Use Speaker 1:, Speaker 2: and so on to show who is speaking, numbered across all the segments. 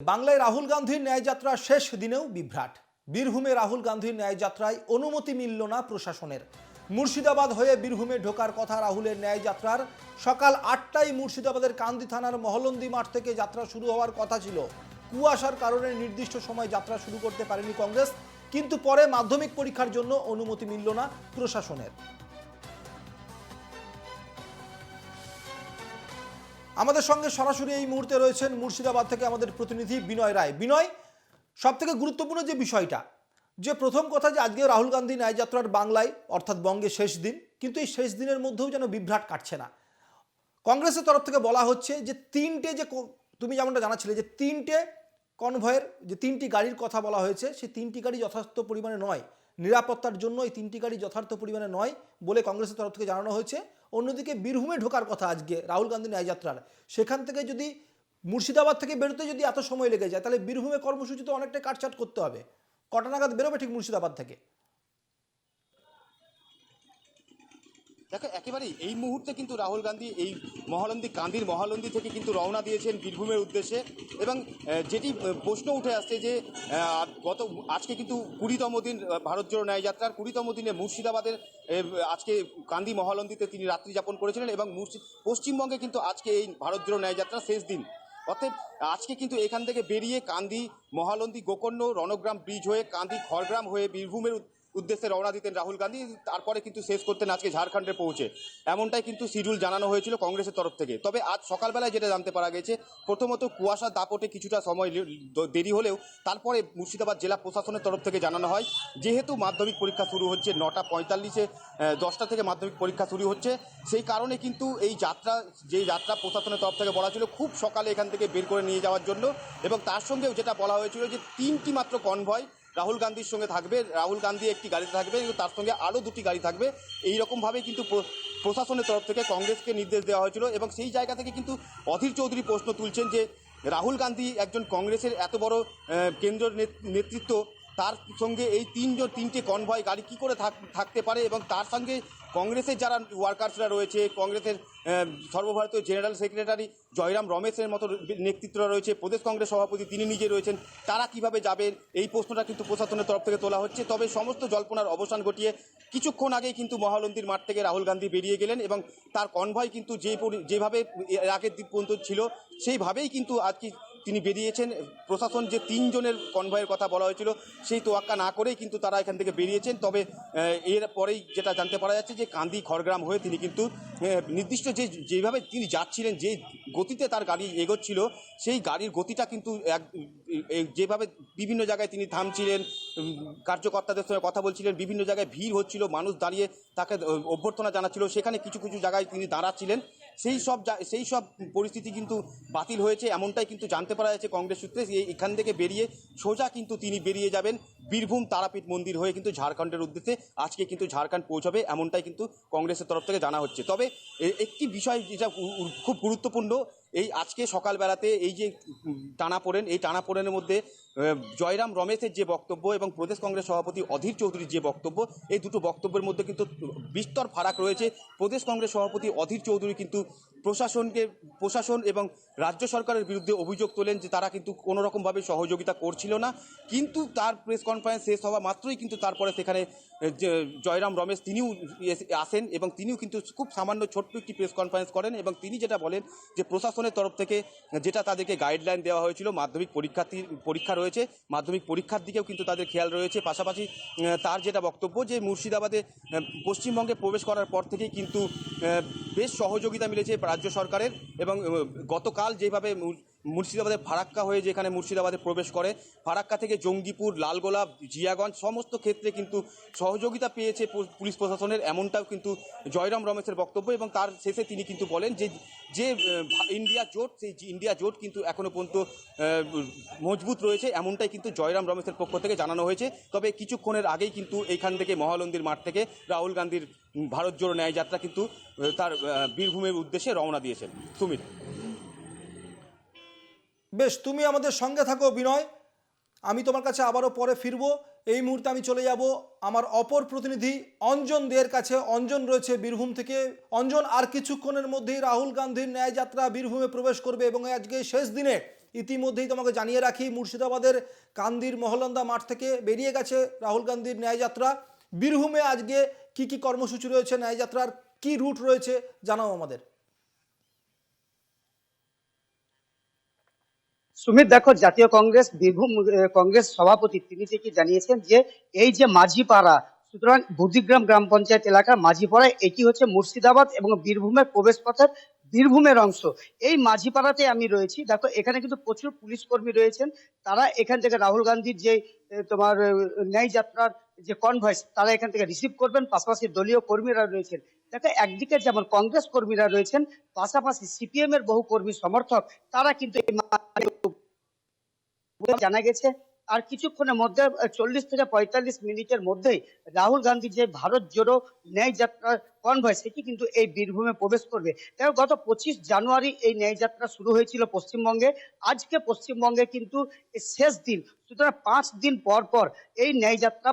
Speaker 1: বাংলায় রাহুল গান্ধীর ন্যায়যাত্রার শেষ দিনেও বিভ্রাট। বীরভূমে রাহুল গান্ধীর ন্যায়যাত্রায় অনুমতি মিলল না প্রশাসনের। মুর্শিদাবাদ হয়ে বীরভূমে ঢোকার কথা রাহুলের ন্যায়যাত্রার। সকাল আটটায় মুর্শিদাবাদের কান্দি থানার মহলন্দি মাঠ থেকে যাত্রা শুরু হওয়ার কথা ছিল। কুয়াশার কারণে নির্দিষ্ট সময় যাত্রা শুরু করতে পারেনি কংগ্রেস, কিন্তু পরে মাধ্যমিক পরীক্ষার জন্য অনুমতি মিলল না প্রশাসনের। আমাদের সঙ্গে সরাসরি এই মুহূর্তে রয়েছেন মুর্শিদাবাদ থেকে আমাদের প্রতিনিধি বিনয় রায়। বিনয় সব থেকে গুরুত্বপূর্ণ যে বিষয়টা, যে প্রথম কথা যে আজকে রাহুল গান্ধী ন্যায়যাত্রার বাংলায়, অর্থাৎ বঙ্গে শেষ দিন, কিন্তু এই শেষ দিনের মধ্যেও যেন বিভ্রাট কাটছে না। কংগ্রেসের তরফ থেকে বলা হচ্ছে যে তিনটে যে তুমি যেমনটা জানাচ্ছিলে যে তিনটে কনভয়ের, যে তিনটি গাড়ির কথা বলা হয়েছে, সেই তিনটি গাড়ি যথার্থ পরিমাণে নয়। নিরাপত্তার জন্য এই তিনটি গাড়ি যথার্থ পরিমাণে নয় বলে কংগ্রেসের তরফ থেকে জানানো হয়েছে। অন্যদিকে বীরভূমে ঢোকার কথা আজকে রাহুল গান্ধী ন্যায়যাত্রার। সেখান থেকে যদি মুর্শিদাবাদ থেকে বেরোতে যদি এত সময় লেগে যায়, তাহলে বীরভূমে কর্মসূচি তো অনেকটাই কাটছাট করতে হবে। কটা নাগাদ বেরোবে ঠিক মুর্শিদাবাদ থেকে?
Speaker 2: দেখো, একেবারেই এই মুহূর্তে কিন্তু রাহুল গান্ধী, এই মহালন্দি কান্দির মহালন্দি থেকে কিন্তু রওনা দিয়েছেন বীরভূমের উদ্দেশ্যে এবং যেটি প্রশ্ন উঠে আসছে যে গত, আজকে কিন্তু কুড়িতম দিন ভারত জোড়ো ন্যায় যাত্রার কুড়িতম দিনে মুর্শিদাবাদের আজকে কান্দি মহালন্দিতে তিনি রাত্রি যাপন করেছিলেন এবং পশ্চিমবঙ্গে কিন্তু আজকে এই ভারত জোড়ো ন্যায় যাত্রার শেষ দিন। অতএব, আজকে কিন্তু এখান থেকে বেরিয়ে কান্দি মহালন্দি গোকর্ণ রণগ্রাম ব্রিজ হয়ে কান্দি খড়গ্রাম হয়ে বীরভূমের উদ্দেশ্যে রওনা দিতেন রাহুল গান্ধী, তারপরে কিন্তু শেষ করতেন আজকে ঝাড়খণ্ডে পৌঁছে। এমনটাই কিন্তু শিডিউল জানানো হয়েছিল কংগ্রেসের তরফ থেকে। তবে আজ সকালবেলায় যেটা জানতে পারা গেছে, প্রথমত কুয়াশার দাপটে কিছুটা সময় দেরি হলেও তারপরে মুর্শিদাবাদ জেলা প্রশাসনের তরফ থেকে জানানো হয়, যেহেতু মাধ্যমিক পরীক্ষা শুরু হচ্ছে নটা পঁয়তাল্লিশে দশটা থেকে মাধ্যমিক পরীক্ষা শুরু হচ্ছে, সেই কারণে কিন্তু এই যাত্রা, যে যাত্রা প্রশাসনের তরফ থেকে বলা ছিল খুব সকালে এখান থেকে বের করে নিয়ে যাওয়ার জন্য এবং তার সঙ্গেও যেটা বলা হয়েছিল যে তিনটি মাত্র কনভয় রাহুল গান্ধীর সঙ্গে থাকবে, রাহুল গান্ধী একটি গাড়িতে থাকবে এবং তার সঙ্গে আরও দুটি গাড়ি থাকবে। এইরকমভাবেই কিন্তু প্রশাসনের তরফ থেকে কংগ্রেসকে নির্দেশ দেওয়া হয়েছিল এবং সেই জায়গা থেকে কিন্তু অধীর চৌধুরী প্রশ্ন তুলছেন যে, রাহুল গান্ধী একজন কংগ্রেসের এত বড় কেন্দ্র নেত- নেতৃত্ব তার সঙ্গে এই তিনজন, তিনটে কনভয় গাড়ি কি করে থাক- থাকতে পারে এবং তার সঙ্গে কংগ্রেসের যারা ওয়ার্কার্সরা রয়েছে, কংগ্রেসের সর্বভারতীয় জেনারেল সেক্রেটারি জয়রাম রমেশের মতো নেতৃত্বরা রয়েছে, প্রদেশ কংগ্রেস সভাপতি তিনি নিজে রয়েছেন, তারা কীভাবে যাবেন এই প্রশ্নটা কিন্তু প্রশাসনের তরফ থেকে তোলা হচ্ছে। তবে সমস্ত জল্পনার অবসান ঘটিয়ে কিছুক্ষণ আগেই কিন্তু মহালন্দির মাঠ থেকে রাহুল গান্ধী বেরিয়ে গেলেন এবং তার কনভয় কিন্তু যে যেভাবে আগের পর্যন্ত ছিল, সেইভাবেই কিন্তু আজকে তিনি বেরিয়েছেন। প্রশাসন যে তিনজনের কনভয়ের কথা বলা হয়েছিল, সেই তোয়াক্কা না করেই কিন্তু তারা এখান থেকে বেরিয়েছেন। তবে এর পরেই যেটা জানতে পারা যাচ্ছে যে কান্দি খড়গ্রাম হয়ে তিনি কিন্তু নির্দিষ্ট যে, যেভাবে তিনি যাচ্ছিলেন, যে গতিতে তার গাড়ি এগোচ্ছিল, সেই গাড়ির গতিটা কিন্তু এক যেভাবে বিভিন্ন জায়গায় তিনি থামছিলেন কার্যকর্তাদের সঙ্গে কথা বলছিলেন, বিভিন্ন জায়গায় ভিড় হচ্ছিল, মানুষ দাঁড়িয়ে তাকে অভ্যর্থনা জানাচ্ছিল, সেখানে কিছু কিছু জায়গায় তিনি দাঁড়াচ্ছিলেন। সেই সব সেই সব পরিস্থিতি কিন্তু বাতিল হয়েছে, এমনটাই কিন্তু জানতে পারা যাচ্ছে কংগ্রেস সূত্রে। এখান থেকে বেরিয়ে সোজা কিন্তু তিনি বেরিয়ে যাবেন বীরভূম তারাপীঠ মন্দির হয়ে কিন্তু ঝাড়খণ্ডের উদ্দেশ্যে। আজকে কিন্তু ঝাড়খণ্ড পৌঁছবে, এমনটাই কিন্তু কংগ্রেসের তরফ থেকে জানা হচ্ছে। তবে একটি বিষয় যেটা খুব গুরুত্বপূর্ণ এই আজকে সকালবেলাতে এই যে টানা পড়েন এই টানা পড়েনের মধ্যে জয়রাম রমেশের যে বক্তব্য এবং প্রদেশ কংগ্রেস সভাপতি অধীর চৌধুরীর যে বক্তব্য, এই দুটো বক্তব্যের মধ্যে কিন্তু বিস্তর ফারাক রয়েছে। প্রদেশ কংগ্রেস সভাপতি অধীর চৌধুরী কিন্তু প্রশাসনকে, প্রশাসন এবং রাজ্য সরকারের বিরুদ্ধে অভিযোগ তোলেন যে তারা কিন্তু কোনো রকমভাবে সহযোগিতা করছিল না। কিন্তু তার প্রেস কনফারেন্স শেষ হওয়া মাত্রই কিন্তু তারপরে সেখানে জয়রাম রমেশ তিনিও আসেন এবং তিনিও কিন্তু খুব সামান্য ছোট্ট একটি প্রেস কনফারেন্স করেন এবং তিনি যেটা বলেন যে প্রশাসনের তরফ থেকে যেটা তাদেরকে গাইডলাইন দেওয়া হয়েছিল, মাধ্যমিক পরীক্ষার্থী, পরীক্ষা রয়েছে। মাধ্যমিক পরীক্ষার দিকেও কিন্তু তাদের খেয়াল রয়েছে। পাশাপাশি তার যেটা বক্তব্য যে মুর্শিদাবাদে পশ্চিমবঙ্গে প্রবেশ করার পর থেকেই কিন্তু বেশ সহযোগিতা মিলেছে রাজ্য সরকারের এবং গতকাল যেভাবে মুর্শিদাবাদের ফারাক্কা হয়ে যেখানে মুর্শিদাবাদে প্রবেশ করে, ফারাক্কা থেকে জঙ্গিপুর লালগোলাপ জিয়াগঞ্জ সমস্ত ক্ষেত্রে কিন্তু সহযোগিতা পেয়েছে পুলিশ প্রশাসনের, এমনটাও কিন্তু জয়রাম রমেশের বক্তব্য এবং তার শেষে তিনি কিন্তু বলেন যে যে ইন্ডিয়া জোট, সেই ইন্ডিয়া জোট কিন্তু এখনও পর্যন্ত মজবুত রয়েছে, এমনটাই কিন্তু জয়রাম রমেশের পক্ষ থেকে জানানো হয়েছে। তবে কিছুক্ষণের আগেই কিন্তু এইখান থেকে মহালন্দির মাঠ থেকে রাহুল গান্ধীর ভারত জোড়ো ন্যায় যাত্রা কিন্তু তার বীরভূমের উদ্দেশ্যে রওনা দিয়েছেন। সুমিত।
Speaker 1: বেশ, তুমি আমাদের সঙ্গে থাকো বিনয়। আমি তোমার কাছে আবারও পরে ফিরবো। এই মুহূর্তে আমি চলে যাব আমার অপর প্রতিনিধি অঞ্জন দের কাছে। অঞ্জন রয়েছে বীরভূম থেকে। অঞ্জন, আর কিছুক্ষণের মধ্যেই রাহুল গান্ধীর ন্যায়যাত্রা বীরভূমে প্রবেশ করবে এবং আজকে শেষ দিনে ইতিমধ্যেই তোমাকে জানিয়ে রাখি, মুর্শিদাবাদের কান্দির মহলন্দা মাঠ থেকে বেরিয়ে গেছে রাহুল গান্ধীর ন্যায়যাত্রা। বীরভূমে আজকে কি কি কর্মসূচি রয়েছে, ন্যায়যাত্রার কি রুট রয়েছে জানাও আমাদের।
Speaker 3: সুমিত, দেখো, জাতীয় কংগ্রেস, বীরভূম কংগ্রেস সভাপতি, তিনি থেকে জানিয়েছেন যে এই যে মাঝিপাড়া, সুতরাং বুদ্ধিগ্রাম গ্রাম পঞ্চায়েত এলাকার মাঝিপাড়ায় এটি হচ্ছে মুর্শিদাবাদ এবং বীরভূমের প্রবেশ পথের বীরভূমের অংশ। এই মাঝিপাড়াতে আমি রয়েছি। দেখো, এখানে কিন্তু প্রচুর পুলিশ কর্মী রয়েছেন। তারা এখান থেকে রাহুল গান্ধীর যে তোমার ন্যায় যাত্রার যে কনভয়েস তারা এখান থেকে রিসিভ করবেন। পাশাপাশি দলীয় কর্মীরা রয়েছেন। দেখো, একদিকে যেমন কংগ্রেস কর্মীরা রয়েছেন, পাশাপাশি সিপিএম এর বহু কর্মী সমর্থক, তারা কিন্তু এই জানা গেছে। আর কিছুক্ষণের মধ্যে, চল্লিশ থেকে পঁয়তাল্লিশ মিনিটের মধ্যেই রাহুল গান্ধী যে ভারত জোড়ো ন্যায় যাত্রার কনভয় সেটি কিন্তু এই বীরভূমে প্রবেশ করবে। তাই গত পঁচিশ জানুয়ারি এই ন্যায় যাত্রা শুরু হয়েছিল পশ্চিমবঙ্গে। আজকে পশ্চিমবঙ্গে কিন্তু শেষ দিন, সুতরাং পাঁচ দিন পর পর এই ন্যায় যাত্রা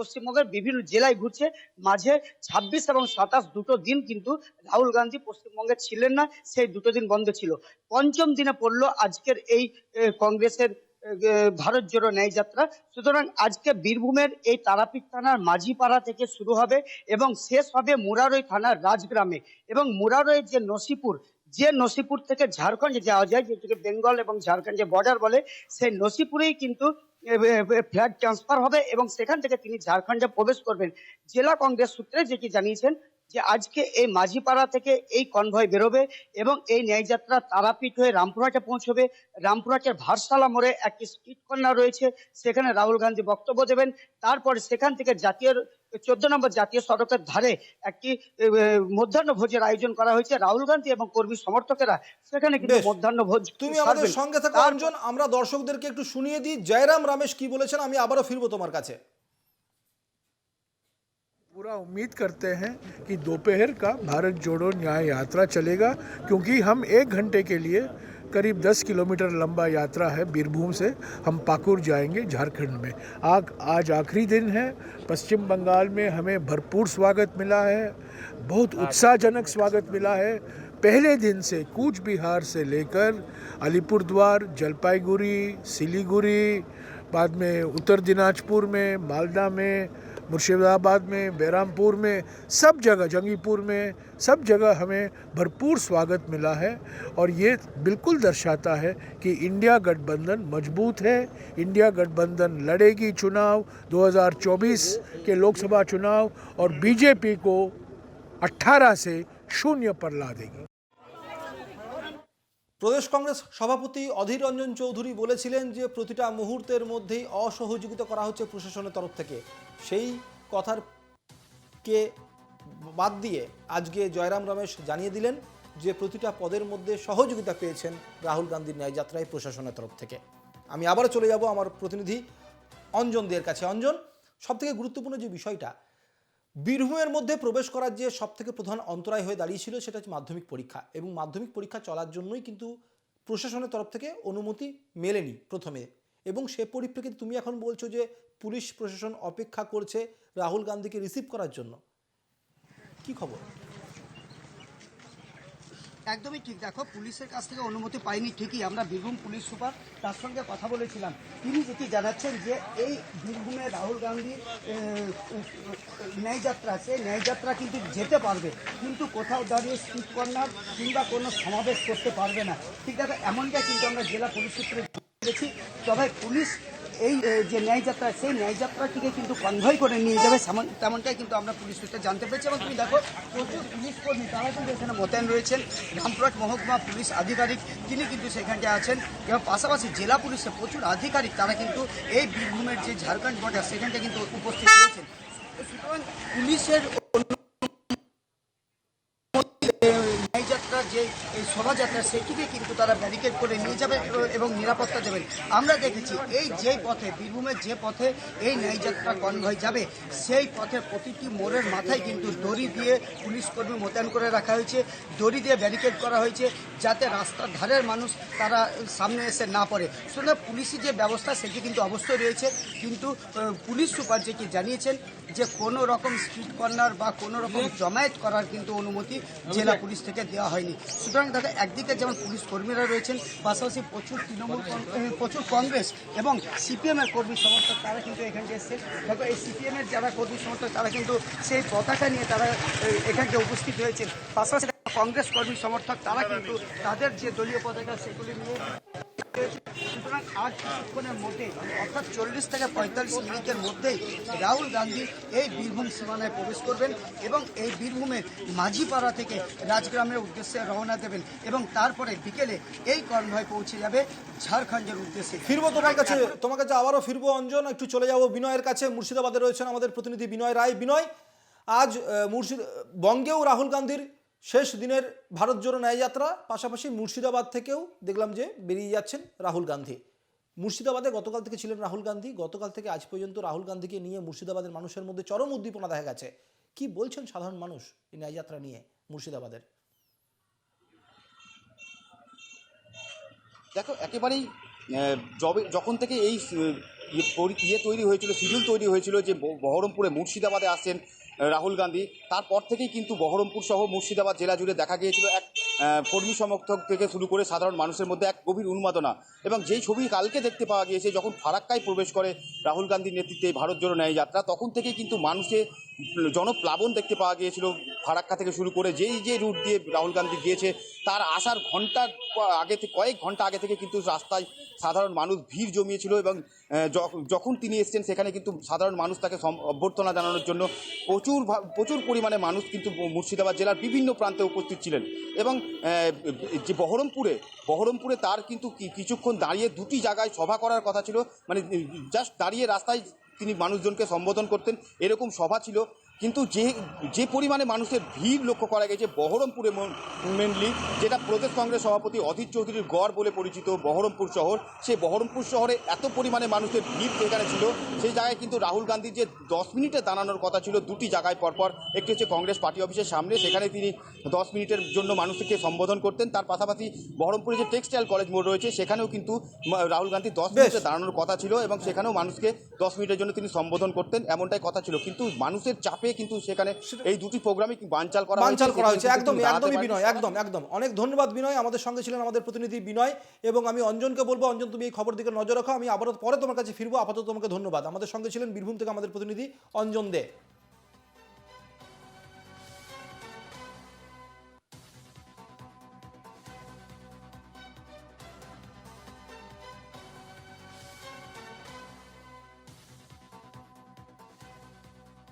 Speaker 3: পশ্চিমবঙ্গের বিভিন্ন জেলায় ঘুরছে। মাঝে ছাব্বিশ এবং সাতাশ দুটো দিন কিন্তু রাহুল গান্ধী পশ্চিমবঙ্গে ছিলেন না, সেই দুটো দিন বন্ধ ছিল। পঞ্চম দিনে পড়ল আজকের এই কংগ্রেসের ভারত জোড়ো ন্যায় যাত্রা। সুতরাং আজকে বীরভূমের এই তারাপীঠ থানার মাঝিপাড়া থেকে শুরু হবে এবং শেষ হবে মুরারই থানার রাজগ্রামে। এবং মুরারই যে নসিপুর যে নসিপুর থেকে ঝাড়খণ্ডে যাওয়া যায়, যেটাকে বেঙ্গল এবং ঝাড়খণ্ডে বর্ডার বলে, সেই নসিপুরেই কিন্তু ফ্ল্যাগ ট্রান্সফার হবে এবং সেখান থেকে তিনি ঝাড়খণ্ডে প্রবেশ করবেন। জেলা কংগ্রেস সূত্রে যেটি জানিয়েছেন যে আজকে এই মাঝিপাড়া থেকে এই কনভয় বেরোবে এবং এই ন্যায়যাত্রা তারাপীঠ হয়ে রামপুরহাটে পৌঁছবে। রামপুরহাটের ভারসালা মোড়ে একটি স্ট্রিট কর্নার রয়েছে সেখানে রাহুল গান্ধী বক্তব্য দেবেন। তারপরে সেখান থেকে জাতীয় চোদ্দ নম্বর জাতীয় সড়কের ধারে একটি মধ্যাহ্ন ভোজের আয়োজন করা হয়েছে। রাহুল গান্ধী এবং কর্মী সমর্থকেরা সেখানে কিন্তু মধ্যাহ্ন ভোজ
Speaker 1: তুমি আমাদের সঙ্গে থাকো আমরা দর্শকদেরকে একটু শুনিয়ে দিই। জয়রাম রমেশ কি বলেছেন? আমি আবারও ফিরবো তোমার কাছে।
Speaker 4: पूरा उम्मीद करते हैं कि दोपहर का भारत जोड़ो न्याय यात्रा चलेगा क्योंकि हम एक घंटे के लिए करीब 10 किलोमीटर लंबा यात्रा है बीरभूम से। हम पाकुर जाएँगे झारखंड में। आग आज आखिरी दिन है। पश्चिम बंगाल में हमें भरपूर स्वागत मिला है। बहुत उत्साहजनक स्वागत मिला है। पहले दिन से कूच बिहार से लेकर अलीपुरद्वार जलपाईगुड़ी सिलीगुड़ी बाद में उत्तर दिनाजपुर में मालदा में मुर्शिदाबाद में, बेरामपुर में, सब जगह, जंगीपुर में, सब जगह हमें भरपूर स्वागत मिला है और ये बिल्कुल दर्शाता है कि इंडिया गठबंधन मज़बूत है। इंडिया गठबंधन लड़ेगी चुनाव 2024 के लोकसभा चुनाव और बीजेपी को 18 से शून्य पर ला देगी।
Speaker 1: প্রদেশ কংগ্রেস সভাপতি অধীর রঞ্জন চৌধুরী বলেছিলেন যে প্রতিটা মুহূর্তের মধ্যেই অসহযোগিতা করা হচ্ছে প্রশাসনের তরফ থেকে। সেই কথার কে বাদ দিয়ে আজকে জয়রাম রমেশ জানিয়ে দিলেন যে প্রতিটা পদের মধ্যে সহযোগিতা পেয়েছেন রাহুল গান্ধীর ন্যায়যাত্রায় প্রশাসনের তরফ থেকে। আমি আবারও চলে যাব আমার প্রতিনিধি অঞ্জন দের কাছে। অঞ্জন, সবথেকে গুরুত্বপূর্ণ যে বিষয়টা বীরভূমের মধ্যে প্রবেশ করার যে সবথেকে প্রধান অন্তরায় হয়ে দাঁড়িয়েছিল সেটা হচ্ছে মাধ্যমিক পরীক্ষা এবং মাধ্যমিক পরীক্ষা চলার জন্যই কিন্তু প্রশাসনের তরফ থেকে অনুমতি মেলেনি প্রথমে। এবং সে পরিপ্রেক্ষিতে তুমি এখন বলছো যে পুলিশ প্রশাসন অপেক্ষা করছে রাহুল গান্ধীকে রিসিভ করার জন্য। কি খবর?
Speaker 3: একদমই ঠিক। দেখো, পুলিশের কাছ থেকে অনুমতি পাইনি ঠিকই, আমরা বীরভূম পুলিশ সুপার, তার সঙ্গে কথা বলেছিলাম। তিনি যেটি জানাচ্ছেন যে, এই বীরভূমে রাহুল গান্ধী ন্যায়যাত্রা সেই ন্যায়যাত্রা কিন্তু যেতে পারবে, কিন্তু কোথাও দাঁড়িয়ে স্ট্রিট কর্নার কিংবা কোনো সমাবেশ করতে পারবে না। ঠিক দেখো, এমনটাই কিন্তু আমরা জেলা পুলিশ সূত্রে দেখেছি তবে পুলিশ এই যে ন্যায়যাত্রা, সেই ন্যায়যাত্রাটিকে কিন্তু কনভয় করে নিয়ে যাবে তেমনটাই কিন্তু আমরা পুলিশ সূত্রে জানতে পেরেছি। এবং তুমি দেখো, প্রচুর পুলিশ কর্মী, তারা কিন্তু এখানে মোতায়েন রয়েছেন। রামপুরহাট মহকুমা পুলিশ আধিকারিক, তিনি কিন্তু সেখানটায় আছেন। এবং পাশাপাশি জেলা পুলিশের প্রচুর আধিকারিক, তারা কিন্তু এই বীরভূমের যে ঝাড়খণ্ড বর্ডার সেখানটা কিন্তু উপস্থিত রয়েছেন। সুতরাং পুলিশের যে এই শোভাযাত্রা সেটিকে কিন্তু তারা ব্যারিকেড করে নিয়ে যাবে এবং- নিরাপত্তা দেবেন। আমরা দেখেছি এই যে পথে বীরভূমের যে পথে এই ন্যায়যাত্রা কনভয় যাবে সেই পথে প্রতিটি মোড়ের মাথায় কিন্তু দড়ি দিয়ে পুলিশ কর্মী মোতায়েন করে রাখা হয়েছে। দড়ি দিয়ে ব্যারিকেড করা হয়েছে যাতে রাস্তার ধারের মানুষ তারা সামনে এসে না পড়ে। সুতরাং পুলিশি যে ব্যবস্থা সেটি কিন্তু অবশ্যই রয়েছে। কিন্তু পুলিশ সুপার যেটি জানিয়েছেন যে কোনো রকম স্ট্রিট কর্নার বা কোনো রকম জমায়েত করার কিন্তু অনুমতি জেলা পুলিশ থেকে দেওয়া হয়নি। সুতরাং দাদা একদিকে যেমন পুলিশ কর্মীরা রয়েছেন, পাশাপাশি প্রচুর তৃণমূল প্রচুর কংগ্রেস এবং সিপিএমের কর্মী সমর্থক তারা কিন্তু এখানকে এসছে দেখো এই সিপিএমের যারা কর্মী সমর্থক, তারা কিন্তু সেই পতাকা নিয়ে তারা এখানকে উপস্থিত হয়েছেন। পাশাপাশি কংগ্রেস কর্মী সমর্থক, তারা কিন্তু তাদের যে দলীয় পতাকা, সেগুলি নিয়ে সুতরাং আর কিছুক্ষণের মধ্যে, অর্থাৎ চল্লিশ থেকে পঁয়তাল্লিশ মিনিটের মধ্যেই রাহুল গান্ধী এই বীরভূম সীমানায় প্রবেশ করবেন এবং এই বীরভূমের মাঝিপাড়া থেকে রাজগ্রামের উদ্দেশ্যে রওনা দেবেন এবং তারপরে বিকেলে এই কনভয় পৌঁছে যাবে ঝাড়খণ্ডের উদ্দেশ্যে।
Speaker 1: ফিরবো তোমার কাছে তোমার কাছে আবারও ফিরবো অঞ্জন, একটু চলে যাব বিনয়ের কাছে। মুর্শিদাবাদে রয়েছেন আমাদের প্রতিনিধি বিনয় রায়। বিনয়, আজ মুর্শিদ বঙ্গেও রাহুল গান্ধীর শেষ দিনের ভারত জোড়ো ন্যায়যাত্রা পাশাপাশি মুর্শিদাবাদ থেকেও দেখলাম যে বেরিয়ে যাচ্ছেন রাহুল গান্ধী। মুর্শিদাবাদে গতকাল থেকে ছিলেন রাহুল গান্ধী গতকাল থেকে আজ পর্যন্ত রাহুল গান্ধীকে নিয়ে মুর্শিদাবাদের মানুষের মধ্যে চরম উদ্দীপনা দেখা গেছে। কি বলছেন সাধারণ মানুষ এই ন্যায়যাত্রা নিয়ে মুর্শিদাবাদের?
Speaker 2: দেখো একেবারেই যবে যখন থেকে এই ইয়ে ইয়ে তৈরি হয়েছিল শিডিউল তৈরি হয়েছিল যে বহরমপুরে মুর্শিদাবাদে আসছেন আহ, রাহুল গান্ধী। তারপর থেকেই কিন্তু বহরমপুর সহ মুর্শিদাবাদ জেলা জুড়ে দেখা গিয়েছিল এক কর্মী সমর্থক থেকে শুরু করে সাধারণ মানুষের মধ্যে এক গভীর উন্মাদনা। এবং যেই ছবি কালকে দেখতে পাওয়া গিয়েছে, যখন ফারাক্কায় প্রবেশ করে রাহুল গান্ধীর নেতৃত্বে ভারত জোড়ো ন্যায় যাত্রা, তখন থেকেই কিন্তু মানুষের জনপ্লাবন দেখতে পাওয়া গিয়েছিল ফারাক্কা থেকে শুরু করে যেই যে রুট দিয়ে রাহুল গান্ধী গিয়েছে, তার আসার ঘণ্টা আগে থেকে কয়েক ঘণ্টা আগে থেকে কিন্তু রাস্তায় সাধারণ মানুষ ভিড় জমিয়েছিল এবং যখন তিনি এসছেন সেখানে কিন্তু সাধারণ মানুষ তাকে অভ্যর্থনা জানানোর জন্য প্রচুর প্রচুর পরিমাণে মানুষ কিন্তু মুর্শিদাবাদ জেলার বিভিন্ন প্রান্তে উপস্থিত ছিলেন। এবং যে বহরমপুরে বহরমপুরে তার কিন্তু কিছুক্ষণ দাঁড়িয়ে দুটি জায়গায় সভা করার কথা ছিল। মানে জাস্ট দাঁড়িয়ে রাস্তায় তিনি মানুষজনকে সম্বোধন করতেন। এরকম সভা ছিল। কিন্তু যে যে পরিমাণে মানুষের ভিড় লক্ষ্য করা গেছে বহরমপুরে মেনলি যেটা প্রদেশ কংগ্রেস সভাপতি অধীর চৌধুরীর গড় বলে পরিচিত বহরমপুর শহর সেই বহরমপুর শহরে এত পরিমাণে মানুষের ভিড় সেখানে ছিল। সেই জায়গায় কিন্তু রাহুল গান্ধীর যে দশ মিনিটে দাঁড়ানোর কথা ছিল দুটি জায়গায় পরপর একটি হচ্ছে কংগ্রেস পার্টি অফিসের সামনে সেখানে তিনি দশ মিনিটের জন্য মানুষকে সম্বোধন করতেন। তার পাশাপাশি বহরমপুরে যে টেক্সটাইল কলেজ মোড় রয়েছে সেখানেও কিন্তু রাহুল গান্ধী দশ মিনিটে দাঁড়ানোর কথা ছিল এবং সেখানেও মানুষকে দশ মিনিটের জন্য তিনি সম্বোধন করতেন এমনটাই কথা ছিল। কিন্তু মানুষের চাপে কিন্তু সেখানে এই দুটি প্রোগ্রামে বানচাল করা
Speaker 1: বানচাল করা হয়েছে। একদমই একদমই বিনয় একদম একদম। অনেক ধন্যবাদ বিনয়। আমাদের সঙ্গে ছিলেন আমাদের প্রতিনিধি বিনয় এবং আমি অঞ্জনকে বলব অঞ্জন তুমি এই খবর দিকে নজর রাখো। আমি আবারও পরে তোমার কাছে ফিরবো। আপাতত তোমাকে ধন্যবাদ। আমাদের সঙ্গে ছিলেন বীরভূম থেকে আমাদের প্রতিনিধি অঞ্জন দে।